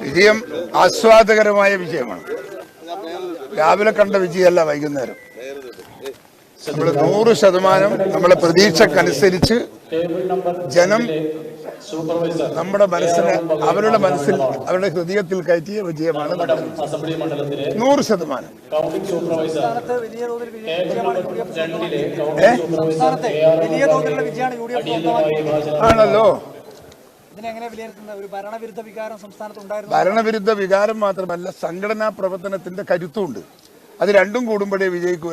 വിജയം ആസ്വാദകരമായ വിജയമാണ്. രാവിലെ കണ്ട വിജയമല്ല വൈകുന്നേരം. നമ്മൾ നൂറ് ശതമാനം നമ്മളെ പ്രതീക്ഷക്കനുസരിച്ച് ജനം നമ്മുടെ മനസ്സിന് അവരുടെ മനസ്സിൽ അവരുടെ ഹൃദയത്തിൽ കയറ്റിയ വിജയമാണ് നൂറ് ശതമാനം. ആണല്ലോ. ഭരണവിരുദ്ധ വികാരം മാത്രമല്ല സംഘടനാ പ്രവർത്തനത്തിന്റെ കരുത്തുണ്ട് അത് രണ്ടും കൂടുമ്പോഴേ വിജയിക്കൂ.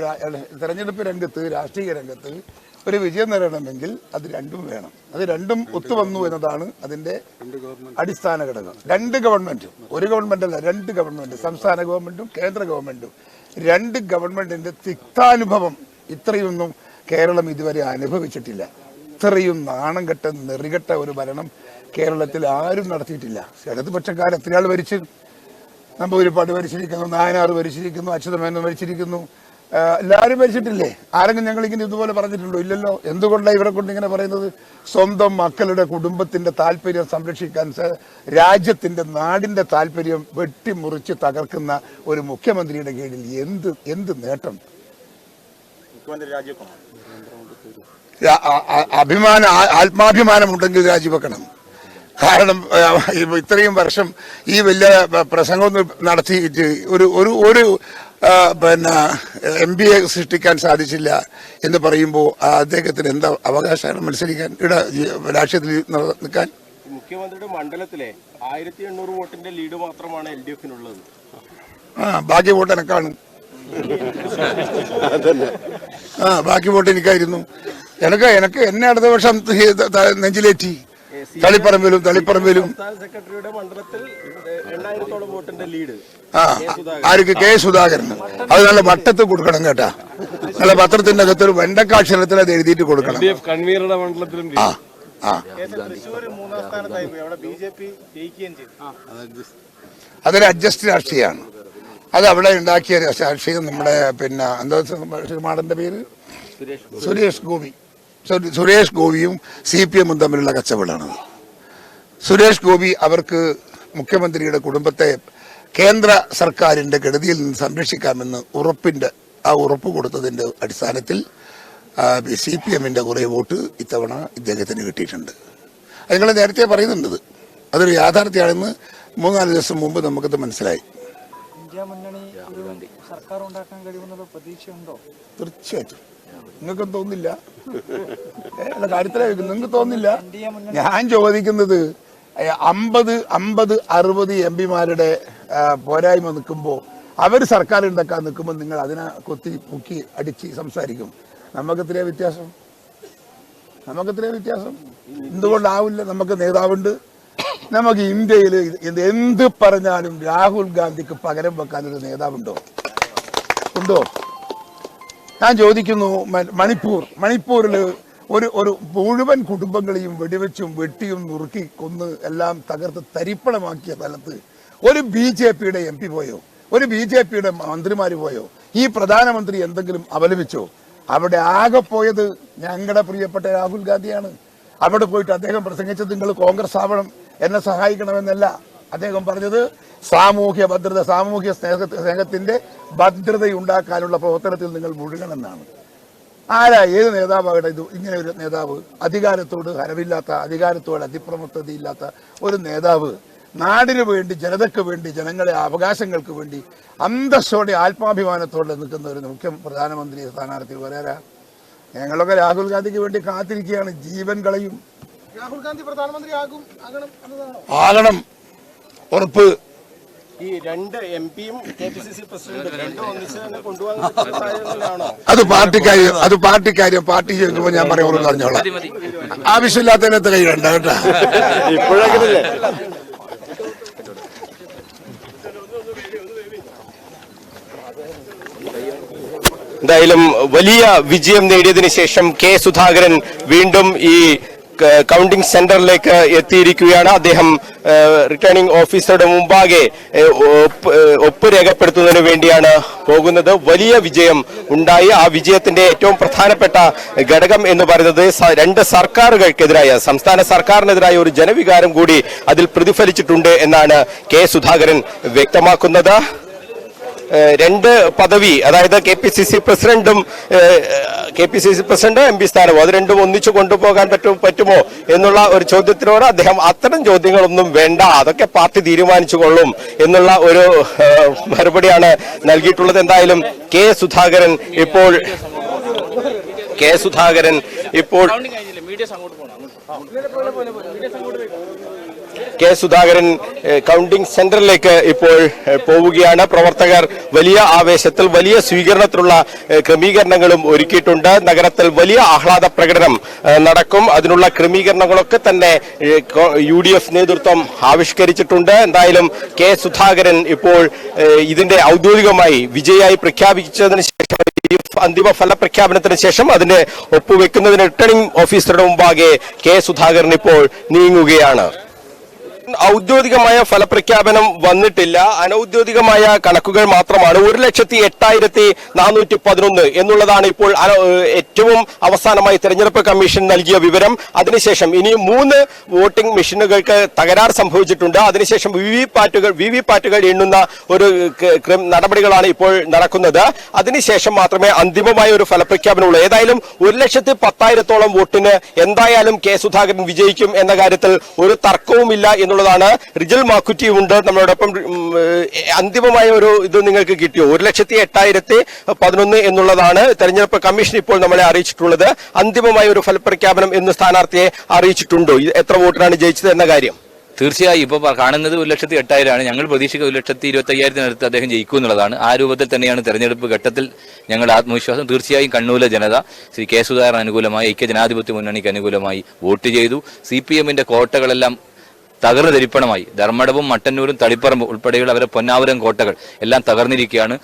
തെരഞ്ഞെടുപ്പ് രംഗത്ത് രാഷ്ട്രീയ രംഗത്ത് ഒരു വിജയം നേടണമെങ്കിൽ അത് രണ്ടും വേണം. അത് രണ്ടും ഒത്തുവന്നു എന്നതാണ് അതിന്റെ അടിസ്ഥാന ഘടകം. രണ്ട് ഗവൺമെന്റും ഒരു ഗവൺമെന്റ് അല്ല രണ്ട് ഗവൺമെന്റ് സംസ്ഥാന ഗവൺമെന്റും കേന്ദ്ര ഗവൺമെന്റും. രണ്ട് ഗവൺമെന്റിന്റെ തിക്താനുഭവം ഇത്രയൊന്നും കേരളം ഇതുവരെ അനുഭവിച്ചിട്ടില്ല. ഇത്രയും നാണം കെട്ട നെറികെട്ട ഒരു ഭരണം കേരളത്തിൽ ആരും നടത്തിയിട്ടില്ല. ഇടത് പക്ഷക്കാർ എത്രയാൾ ഭരിച്ചു? ഒരുപാട് ഭരിച്ചിരിക്കുന്നു നായനാർ ഭരിച്ചിരിക്കുന്നു അച്യുതമേനോൻ ഭരിച്ചിരിക്കുന്നു. എല്ലാവരും ഭരിച്ചിട്ടില്ലേ? ആരെങ്കിലും ഞങ്ങൾ ഇങ്ങനെ ഇതുപോലെ പറഞ്ഞിട്ടുണ്ടോ? ഇല്ലല്ലോ. എന്തുകൊണ്ടാണ് ഇവരെ കൊണ്ട് ഇങ്ങനെ പറയുന്നത്? സ്വന്തം മക്കളുടെ കുടുംബത്തിന്റെ താല്പര്യം സംരക്ഷിക്കാൻ രാജ്യത്തിന്റെ നാടിന്റെ താല്പര്യം വെട്ടിമുറിച്ച് തകർക്കുന്ന ഒരു മുഖ്യമന്ത്രിയുടെ കീഴിൽ എന്ത് എന്ത് നേട്ടം? മുഖ്യമന്ത്രി രാജീവ് അഭിമാന ആത്മാഭിമാനമുണ്ടെങ്കിൽ രാജിവെക്കണം. കാരണം ഇത്രയും വർഷം ഈ വലിയ പ്രസംഗം നടത്തിയിട്ട് ഒരു ഒരു ഒരു പിന്നെ എം പി എ സൃഷ്ടിക്കാൻ സാധിച്ചില്ല എന്ന് പറയുമ്പോൾ അദ്ദേഹത്തിന് എന്താ അവകാശമാണ് മത്സരിക്കാൻ ഇട രാഷ്ട്രീയത്തിൽ നിൽക്കാൻ? മുഖ്യമന്ത്രിയുടെ മണ്ഡലത്തിലെ ആയിരത്തി എണ്ണൂറ് വോട്ടിന്റെ ലീഡ് മാത്രമാണ് എൽ ഡി എഫിനുള്ളത്. ആ ബാക്കി വോട്ട് എനക്കാണ്. ആ ബാക്കി വോട്ട് എനിക്കായിരുന്നു. എനക്ക് എനക്ക് എന്നെ അടുത്ത വർഷം നെഞ്ചിലേറ്റി തളിപ്പറമ്പിലും തളിപ്പറമ്പിലും സംസ്ഥാന സെക്രട്ടറിയുടെ മണ്ഡലത്തിൽ എണ്ണായിരത്തോളം വോട്ടിന്റെ ലീഡ് ആ ആർക്ക് കെ സുധാകരൻ അത് നല്ല വട്ടത്ത് കൊടുക്കണം കേട്ടാ നല്ല പത്രത്തിന്റെ അകത്ത് ഒരു വെണ്ടക്കാക്ഷരത്തിൽ അത് എഴുതിയിട്ട് കൊടുക്കണം കൺവീനറുടെ മണ്ഡലത്തിലും ആ അതൊരു അഡ്ജസ്റ്റ് രാഷ്ട്രീയമാണ് അത് അവിടെ ഉണ്ടാക്കിയ രാഷ്ട്രീയം നമ്മുടെ പിന്നെ എന്താ ശ്രീമാടന്റെ പേര് സുരേഷ് ഗോപി സുരേഷ് ഗോപിയും സി പി എമ്മും തമ്മിലുള്ള കച്ചവടമാണത്. സുരേഷ് ഗോപി അവർക്ക് മുഖ്യമന്ത്രിയുടെ കുടുംബത്തെ കേന്ദ്ര സർക്കാരിന്റെ കെടുതിയിൽ നിന്ന് സംരക്ഷിക്കാമെന്ന് ഉറപ്പിന്റെ ആ ഉറപ്പ് കൊടുത്തതിന്റെ അടിസ്ഥാനത്തിൽ സി പി എമ്മിന്റെ കുറേ വോട്ട് ഇത്തവണ ഇദ്ദേഹത്തിന് കിട്ടിയിട്ടുണ്ട്. അത് നിങ്ങൾ നേരത്തെ പറയുന്നുണ്ട്. അതൊരു യാഥാർത്ഥ്യമാണെന്ന് മൂന്നാൽ ദിവസം മുമ്പ് നമുക്കത് മനസ്സിലായി. തീർച്ചയായിട്ടും. നിങ്ങൾക്കും തോന്നില്ല അല്ല നിങ്ങൾക്ക് തോന്നില്ല? ഞാൻ ചോദിക്കുന്നത് അമ്പത് അമ്പത് അറുപത് എം പിമാരുടെ പോരായ്മ നിൽക്കുമ്പോൾ അവർ സർക്കാർ ഉണ്ടാക്കാൻ നിൽക്കുമ്പോൾ നിങ്ങൾ അതിനെ കൊത്തി മുക്കി അടിച്ച് സംസാരിക്കും. നമുക്കെത്രയാ വ്യത്യാസം? നമുക്കെത്രയാ വ്യത്യാസം? എന്തുകൊണ്ടാവില്ല? നമുക്ക് നേതാവുണ്ട്. നമുക്ക് ഇന്ത്യയിൽ എന്ത് പറഞ്ഞാലും രാഹുൽ ഗാന്ധിക്ക് പകരം വെക്കാനൊരു നേതാവുണ്ടോ? ഉണ്ടോ? ഞാൻ ചോദിക്കുന്നു മണിപ്പൂർ. മണിപ്പൂരിൽ ഒരു ഒരു മുഴുവൻ കുടുംബങ്ങളെയും വെടിവെച്ചും വെട്ടിയും നുറുക്കി കൊന്ന് എല്ലാം തകർത്ത് തരിപ്പണമാക്കിയ സ്ഥലത്ത് ഒരു ബി ജെ പിയുടെ എം പി പോയോ? ഒരു ബി ജെ പിയുടെ മന്ത്രിമാര് പോയോ? ഈ പ്രധാനമന്ത്രി എന്തെങ്കിലും അപലപിച്ചോ? അവിടെ ആകെ പോയത് ഞങ്ങളുടെ പ്രിയപ്പെട്ട രാഹുൽ ഗാന്ധിയാണ്. അവിടെ പോയിട്ട് അദ്ദേഹം പ്രസംഗിച്ചത് നിങ്ങൾ കോൺഗ്രസ് ആവണം എന്നെ സഹായിക്കണമെന്നല്ല. അദ്ദേഹം പറഞ്ഞത് സാമൂഹ്യ ഭദ്രത സാമൂഹ്യ സ്നേഹ സ്നേഹത്തിന്റെ ഭദ്രതയുണ്ടാക്കാനുള്ള പ്രവർത്തനത്തിൽ നിങ്ങൾ മുഴുകണമെന്നാണ്. ആരാ ഏത് നേതാവാകട്ടെ ഇത്? ഇങ്ങനെ ഒരു നേതാവ് അധികാരത്തോട് ഹരവില്ലാത്ത അധികാരത്തോട് അതിപ്രമത്തതയില്ലാത്ത ഒരു നേതാവ് നാടിനു വേണ്ടി ജനതയ്ക്ക് വേണ്ടി ജനങ്ങളെ അവകാശങ്ങൾക്ക് വേണ്ടി അന്തസ്സോടെ ആത്മാഭിമാനത്തോടെ നിൽക്കുന്ന ഒരു മുഖ്യ പ്രധാനമന്ത്രി സ്ഥാനാർത്ഥി വരാരാ ഞങ്ങളൊക്കെ രാഹുൽ ഗാന്ധിക്ക് വേണ്ടി കാത്തിരിക്കുകയാണ് ജീവൻ കളയും. രാഹുൽ ഗാന്ധി പ്രധാനമന്ത്രി ആകും ആകണം. ഉറപ്പ്. ഈ രണ്ട് എം പിയും കെ പി സി സി പ്രസിഡന്റും രണ്ടും ഒന്നിച്ച് തന്നെ കൊണ്ടുപോകാൻ അത് പാർട്ടി കാര്യം പാർട്ടിക്കാര്യം പാർട്ടി ചോദിക്കുമ്പോൾ ഞാൻ പറയുള്ളൂ പറഞ്ഞോളാം. ആവശ്യമില്ലാത്തതിനകത്ത് കൈ കേട്ടോ? ഇപ്പോഴെങ്കിലല്ലേ എന്തായാലും വലിയ വിജയം നേടിയതിനു ശേഷം കെ സുധാകരൻ വീണ്ടും ഈ കൗണ്ടിംഗ് സെന്ററിലേക്ക് എത്തിയിരിക്കുകയാണ്. അദ്ദേഹം റിട്ടേണിംഗ് ഓഫീസറുടെ മുമ്പാകെ ഒപ്പ് രേഖപ്പെടുത്തുന്നതിന് വേണ്ടിയാണ് പോകുന്നത്. വലിയ വിജയം ഉണ്ടായി. ആ വിജയത്തിന്റെ ഏറ്റവും പ്രധാനപ്പെട്ട ഘടകം എന്ന് പറയുന്നത് രണ്ട് സർക്കാരുകൾക്കെതിരായ സംസ്ഥാന സർക്കാരിനെതിരായ ഒരു ജനവികാരം കൂടി അതിൽ പ്രതിഫലിച്ചിട്ടുണ്ട് എന്നാണ് കെ സുധാകരൻ വ്യക്തമാക്കുന്നത്. രണ്ട് പദവി അതായത് കെ പി സി സി പ്രസിഡന്റും K P C C president M P സ്ഥാനവും. അത് രണ്ടും ഒന്നിച്ചു കൊണ്ടുപോകാൻ പറ്റും പറ്റുമോ എന്നുള്ള ഒരു ചോദ്യത്തിനോട് അദ്ദേഹം അത്തരം ചോദ്യങ്ങളൊന്നും വേണ്ട അതൊക്കെ പാർട്ടി തീരുമാനിച്ചു കൊള്ളും എന്നുള്ള ഒരു മറുപടിയാണ് നൽകിയിട്ടുള്ളത്. എന്തായാലും കെ സുധാകരൻ ഇപ്പോൾ കെ സുധാകരൻ ഇപ്പോൾ കെ സുധാകരൻ കൗണ്ടിംഗ് സെന്ററിലേക്ക് ഇപ്പോൾ പോവുകയാണ്. പ്രവർത്തകർ വലിയ ആവേശത്തിൽ വലിയ സ്വീകരണത്തിലുള്ള ക്രമീകരണങ്ങളും ഒരുക്കിയിട്ടുണ്ട്. നഗരത്തിൽ വലിയ ആഹ്ലാദ പ്രകടനം നടക്കും. അതിനുള്ള ക്രമീകരണങ്ങളൊക്കെ തന്നെ യു ഡി എഫ് നേതൃത്വം ആവിഷ്കരിച്ചിട്ടുണ്ട്. എന്തായാലും കെ സുധാകരൻ ഇപ്പോൾ ഇതിന്റെ ഔദ്യോഗികമായി വിജയായി പ്രഖ്യാപിച്ചതിന് ശേഷം അന്തിമ ഫലപ്രഖ്യാപനത്തിന് ശേഷം അതിന്റെ ഒപ്പുവെക്കുന്നതിന് റിട്ടേണിംഗ് ഓഫീസറുടെ മുമ്പാകെ കെ സുധാകരൻ ഇപ്പോൾ നീങ്ങുകയാണ്. ഔദ്യോഗികമായ ഫലപ്രഖ്യാപനം വന്നിട്ടില്ല. അനൌദ്യോഗികമായ കണക്കുകൾ മാത്രമാണ്. ഒരു ലക്ഷത്തി എട്ടായിരത്തി നാനൂറ്റി പതിനൊന്ന് എന്നുള്ളതാണ് ഇപ്പോൾ ഏറ്റവും അവസാനമായി തെരഞ്ഞെടുപ്പ് കമ്മീഷൻ നൽകിയ വിവരം. അതിനുശേഷം ഇനി മൂന്ന് വോട്ടിംഗ് മെഷീനുകൾക്ക് തകരാർ സംഭവിച്ചിട്ടുണ്ട്. അതിനുശേഷം വി വി പാറ്റുകൾ വി വി പാറ്റുകൾ എണ്ണുന്ന ഒരു നടപടികളാണ് ഇപ്പോൾ നടക്കുന്നത്. അതിനുശേഷം മാത്രമേ അന്തിമമായ ഒരു ഫലപ്രഖ്യാപനമുള്ളൂ. ഏതായാലും ഒരു ലക്ഷത്തി പത്തായിരത്തോളം വോട്ടിന് എന്തായാലും കെ സുധാകരൻ വിജയിക്കും എന്ന കാര്യത്തിൽ ഒരു തർക്കവുമില്ല എന്നുള്ളതാണ്. റിജൽ മാക്കുറ്റിയും ഉണ്ട്. നമ്മളോടൊപ്പം അന്തിമമായ ഒരു ഇത് നിങ്ങൾക്ക് കിട്ടിയോ? ഒരു ലക്ഷത്തി എട്ടായിരത്തി പതിനൊന്ന് എന്നുള്ളതാണ് തെരഞ്ഞെടുപ്പ് കമ്മീഷൻ ഇപ്പോൾ നമ്മളെ അറിയിച്ചിട്ടുള്ളത്. അന്തിമമായ ഒരു ഫലപ്രഖ്യാപനം എന്ന് സ്ഥാനാർത്ഥിയെ അറിയിച്ചിട്ടുണ്ടോ? എത്ര വോട്ടിനാണ് ജയിച്ചത് എന്ന കാര്യം? തീർച്ചയായും ഇപ്പോൾ കാണുന്നത് ഒരു ലക്ഷത്തി എട്ടായിരമാണ്. ഞങ്ങൾ പ്രതീക്ഷിക്കുക ഒരു ലക്ഷത്തി ഇരുപത്തി അയ്യായിരത്തിനടുത്ത് അദ്ദേഹം ജയിക്കും എന്നുള്ളതാണ്. ആ രൂപത്തിൽ തന്നെയാണ് തെരഞ്ഞെടുപ്പ് ഘട്ടത്തിൽ ഞങ്ങൾ ആത്മവിശ്വാസം. തീർച്ചയായും കണ്ണൂരിലെ ജനത ശ്രീ കെ സുധാകരൻ അനുകൂലമായി ഐക്യ ജനാധിപത്യ മുന്നണിക്ക് അനുകൂലമായി വോട്ട് ചെയ്തു. സി പി എമ്മിന്റെ കോട്ടകളെല്ലാം തകർന്നു തരിപ്പണമായി. ധർമ്മടവും മട്ടന്നൂരും തളിപ്പറമ്പ് ഉൾപ്പെടെയുള്ള അവരെ പൊന്നാവരം കോട്ടകൾ എല്ലാം തകർന്നിരിക്കുകയാണ്.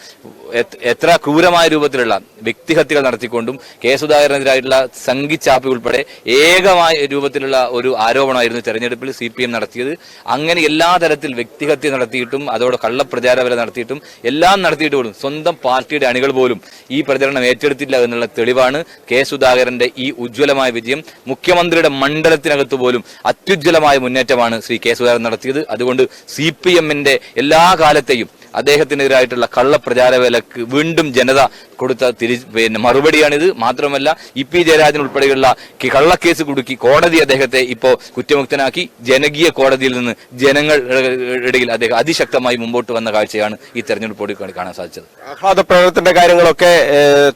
എത്ര- ക്രൂരമായ രൂപത്തിലുള്ള വ്യക്തിഹത്യകൾ നടത്തിക്കൊണ്ടും കെ സുധാകരനെതിരായിട്ടുള്ള സംഘിച്ചാപ്പി ഉൾപ്പെടെ ഏകമായ രൂപത്തിലുള്ള ഒരു ആരോപണമായിരുന്നു തെരഞ്ഞെടുപ്പിൽ സി പി എം നടത്തിയത്. അങ്ങനെ എല്ലാ തരത്തിൽ വ്യക്തിഹത്യ നടത്തിയിട്ടും അതോടെ കള്ളപ്രചാരവല നടത്തിയിട്ടും എല്ലാം നടത്തിയിട്ട് പോലും സ്വന്തം പാർട്ടിയുടെ അണികൾ പോലും ഈ പ്രചരണം ഏറ്റെടുത്തില്ല എന്നുള്ള തെളിവാണ് കെ സുധാകരന്റെ ഈ ഉജ്ജ്വലമായ വിജയം. മുഖ്യമന്ത്രിയുടെ മണ്ഡലത്തിനകത്ത് പോലും അത്യുജ്വലമായ മുന്നേറ്റമാണ് ശ്രീ കെ സുധാകരൻ നടത്തിയത്. അതുകൊണ്ട് സി പി എമ്മിന്റെ എല്ലാ കാലത്തെയും അദ്ദേഹത്തിനെതിരായിട്ടുള്ള കള്ളപ്രചാരവേലക്ക് വീണ്ടും ജനത കൊടുത്ത തിരി പിന്നെ മറുപടിയാണിത്. മാത്രമല്ല ഇ പി ജയരാജൻ ഉൾപ്പെടെയുള്ള കള്ളക്കേസ് കുടുക്കി കോടതി അദ്ദേഹത്തെ ഇപ്പോ കുറ്റമുക്തനാക്കി. ജനകീയ കോടതിയിൽ നിന്ന് ജനങ്ങൾ ഇടയിൽ അദ്ദേഹം അതിശക്തമായി മുമ്പോട്ട് വന്ന കാഴ്ചയാണ് ഈ തെരഞ്ഞെടുപ്പോടി കാണാൻ സാധിച്ചത്. ആഹ്ലാദ പ്രകടനത്തിന്റെ കാര്യങ്ങളൊക്കെ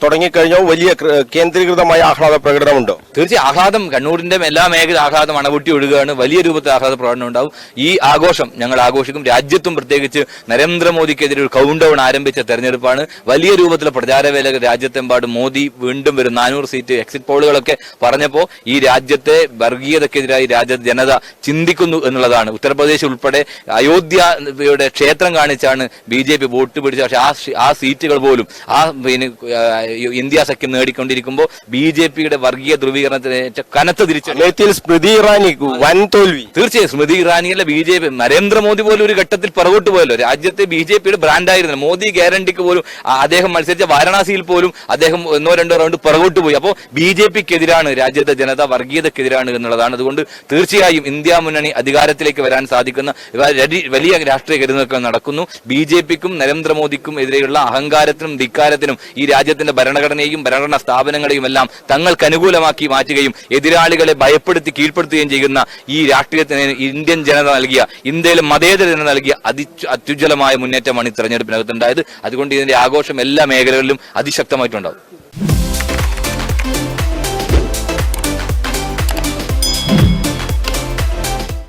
തുടങ്ങിക്കഴിഞ്ഞോ? വലിയ കേന്ദ്രീകൃതമായ ആഹ്ലാദ പ്രകടനമുണ്ടോ? തീർച്ചയായും ആഹ്ലാദം കണ്ണൂരിന്റെ എല്ലാ മേഖല ആഹ്ലാദം അണപൊട്ടി ഒഴുകുകയാണ് വലിയ രൂപത്തിൽ ആഹ്ലാദ പ്രകടനം ഉണ്ടാവും. ഈ ആഘോഷം ഞങ്ങൾ ആഘോഷിക്കും. രാജ്യത്തും പ്രത്യേകിച്ച് നരേന്ദ്രമോദിക്കെതിരെ ഒരു കൗണ്ട് ഡൗൺ ആരംഭിച്ച തെരഞ്ഞെടുപ്പാണ്. വലിയ രൂപത്തിലുള്ള പ്രചാരവേല രാജ്യത്തെമ്പാടും മോദി വീണ്ടും വരും നാനൂറ് സീറ്റ് എക്സിറ്റ് പോളുകളൊക്കെ പറഞ്ഞപ്പോൾ ഈ രാജ്യത്തെ വർഗീയതക്കെതിരായി രാജ്യ ജനത ചിന്തിക്കുന്നു എന്നുള്ളതാണ്. ഉത്തർപ്രദേശ് ഉൾപ്പെടെ അയോധ്യയുടെ ക്ഷേത്രം കാണിച്ചാണ് ബി ജെ പി വോട്ട് പിടിച്ച പക്ഷേ ആ ആ സീറ്റുകൾ പോലും ആ പിന്നെ ഇന്ത്യ സഖ്യം നേടിക്കൊണ്ടിരിക്കുമ്പോൾ ബി ജെ പിയുടെ വർഗീയ ധ്രുവീകരണത്തിന് കനത്ത തിരിച്ചു സ്മൃതി ഇറാനി വൻ തോൽവി തീർച്ചയായും സ്മൃതി ഇറാനിയല്ല ബി ജെ പി. നരേന്ദ്രമോദി പോലും ഒരു ഘട്ടത്തിൽ പുറകോട്ട് പോയല്ലോ. രാജ്യത്തെ ബി ജെ പിയുടെ ബ്രാൻഡായിരുന്നു മോദി ഗ്യാരണ്ടിക്ക് പോലും അദ്ദേഹം മത്സരിച്ച വാരണാസിയിൽ പോലും അദ്ദേഹം ഒന്നോ രണ്ടോ റൗണ്ട് പുറകോട്ട് പോയി. അപ്പോൾ ബി ജെ പിക്കെതിരാണ് രാജ്യത്തെ ജനത വർഗീയതക്കെതിരാണ് എന്നുള്ളതാണ്. അതുകൊണ്ട് തീർച്ചയായും ഇന്ത്യ മുന്നണി അധികാരത്തിലേക്ക് വരാൻ സാധിക്കുന്ന വലിയ രാഷ്ട്രീയ കരുതലൊക്കെ നടക്കുന്നു. ബി ജെ പിക്കും നരേന്ദ്രമോദിക്കും എതിരെയുള്ള അഹങ്കാരത്തിനും ധിക്കാരത്തിനും ഈ രാജ്യത്തിന്റെ ഭരണഘടനയും ഭരണഘടനാ സ്ഥാപനങ്ങളെയും എല്ലാം തങ്ങൾക്ക് അനുകൂലമാക്കി മാറ്റുകയും എതിരാളികളെ ഭയപ്പെടുത്തി കീഴ്പ്പെടുത്തുകയും ചെയ്യുന്ന ഈ രാഷ്ട്രീയത്തിന് ഇന്ത്യൻ ജനത നൽകിയ ഇന്ത്യയിലെ മതേതര ജനത നൽകിയ അതി അത്യുജ്വലമായ മുന്നേറ്റമാണ് ഈ തെരഞ്ഞെടുപ്പിനകത്തുണ്ടായത് അതുകൊണ്ട് ഇതിന്റെ ആഘോഷം എല്ലാ മേഖലകളിലും അതിശക്തമായിട്ടുണ്ടാവും.